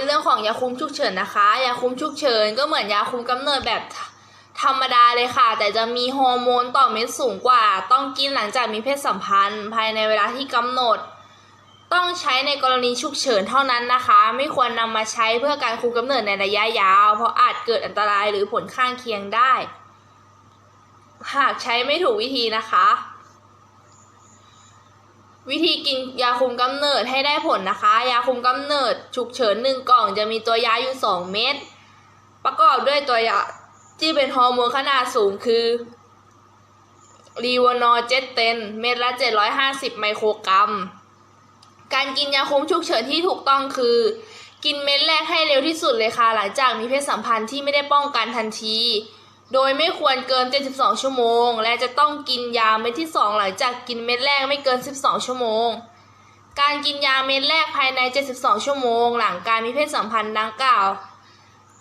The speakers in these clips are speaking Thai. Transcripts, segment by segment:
เป็นเรื่องของยาคุมฉุกเฉินนะคะ ยาคุมฉุกเฉินก็เหมือนยาคุมกำเนิดแบบธรรมดาเลยค่ะ แต่จะมีฮอร์โมนต่อเม็ดสูงกว่า ต้องกินหลังจากมีเพศสัมพันธ์ ภายในเวลาที่กำหนด ต้องใช้ในกรณีฉุกเฉินเท่านั้นนะคะ ไม่ควรนำมาใช้เพื่อการคุมกำเนิดในระยะยาว เพราะอาจเกิดอันตรายหรือผลข้างเคียงได้ หากใช้ไม่ถูกวิธีนะคะ วิธีกินยาคุมกำเนิดให้ได้ผลนะคะ ยาคุมกำเนิดฉุกเฉินหนึ่งกล่องจะมีตัวยาอยู่ 2 เม็ดประกอบด้วยตัวยาที่เป็นฮอร์โมนขนาดสูงคือรีวานอเจตเตนเม็ดละ 750 ไมโครกรัม การกินยาคุมฉุกเฉินที่ถูกต้องคือ กินเม็ดแรกให้เร็วที่สุดเลยค่ะ หลังจากมีเพศสัมพันธ์ที่ไม่ได้ป้องกันทันที โดยไม่ควรเกิน 72 ชั่วโมง และจะต้องกินยาเม็ดที่ 2 หลังจากกินเม็ดแรกไม่เกิน 12 ชั่วโมง การกินยาเม็ดแรกภายใน 72 ชั่วโมง หลังการมีเพศสัมพันธ์ดังกล่าว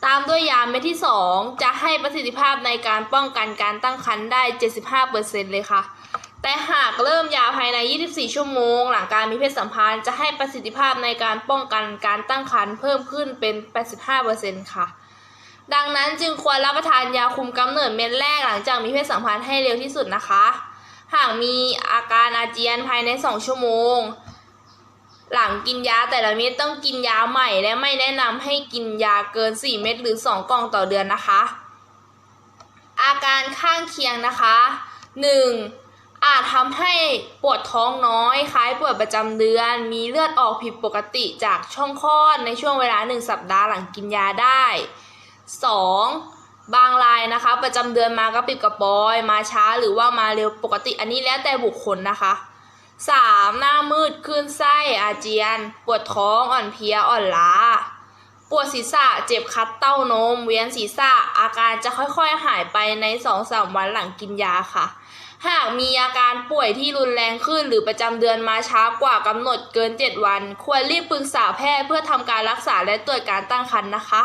ตามด้วยยาเม็ดที่ 2 จะให้ประสิทธิภาพในการป้องกันการตั้งครรภ์ได้ 75%เลยค่ะ แต่หากเริ่มยาภายใน 24 ชั่วโมง หลังการมีเพศสัมพันธ์จะให้ประสิทธิภาพในการป้องกันการตั้งครรภ์เพิ่มขึ้นเป็น 85%ค่ะ ดังนั้นจึงควรรับประทานยาคุมกำเนิดเม็ดแรกหลังจากมีเพศสัมพันธ์ให้เร็วที่สุดนะคะ หากมีอาการอาเจียนภายใน 2 ชั่วโมง หลังกินยาแต่ละเม็ดต้องกินยาใหม่และไม่แนะนำให้กินยาเกิน 4 เม็ดหรือ 2 กล่องต่อเดือนนะคะ อาการข้างเคียงนะคะ 1. อาจทำให้ปวดท้องน้อย คล้ายปวดประจำเดือน มีเลือดออกผิดปกติจากช่องคลอดในช่วงเวลา 1 สัปดาห์หลังกินยาได้ 2. บางรายนะคะ ประจำเดือนมากระปิดกระปอย มาช้าหรือว่ามาเร็วปกติอันนี้แล้วแต่บุคคลนะคะ 3. หน้ามืดคลื่นไส้อาเจียน ปวดท้องอ่อนเพลียอ่อนล้า ปวดศีรษะเจ็บคัดเต้านม เวียนศีรษะอาการจะค่อยๆหายไปใน 2-3 วันหลังกินยาค่ะ หากมีอาการป่วยที่รุนแรงขึ้น หรือประจำเดือนมาช้ากว่ากำหนดเกิน 7 วัน ควรรีบปรึกษาแพทย์เพื่อทำการรักษาและตรวจการตั้งครรภ์นะคะ